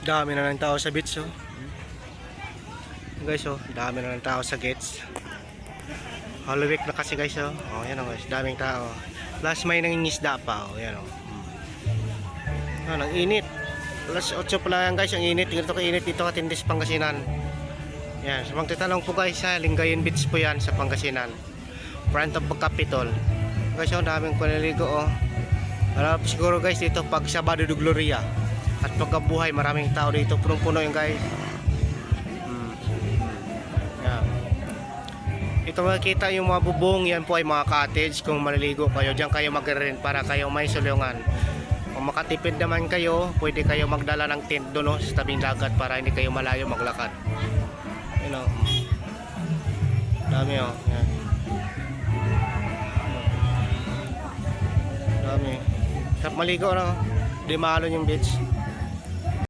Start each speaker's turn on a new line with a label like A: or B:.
A: Dami na ng tao sa beach oh. Guys oh, dami na ng tao sa gates. Holy week na kasi guys oh. Oh, yan oh guys, daming tao. Plus may nangingisda pa oh, yan oh. Oh, ang init. Alas 8 pa lang yan guys, ang init. Ganito kainit dito katindis Pangasinan. Yan, sa mga tatanong po guys sa Lingayen Beach po yan sa Pangasinan. Front of Capitol. Guys, oh, daming panaligo oh. Po siguro guys dito pag Sabado de Gloria at pagkabuhay maraming tao dito punong-puno yung guys. Hmm. Yan. Ito makikita yung mga bubong yan po ay mga cottage kung maliligo kayo diyan kayo mag-rent para kayo may sulungan. Kung makatipid naman kayo, pwede kayo magdala ng tent doon no, sa tabing dagat para hindi kayo malayo maglakad. You know. Dami oh. Yan. Dami. Sarap maligo no. Di mahalon yung beach.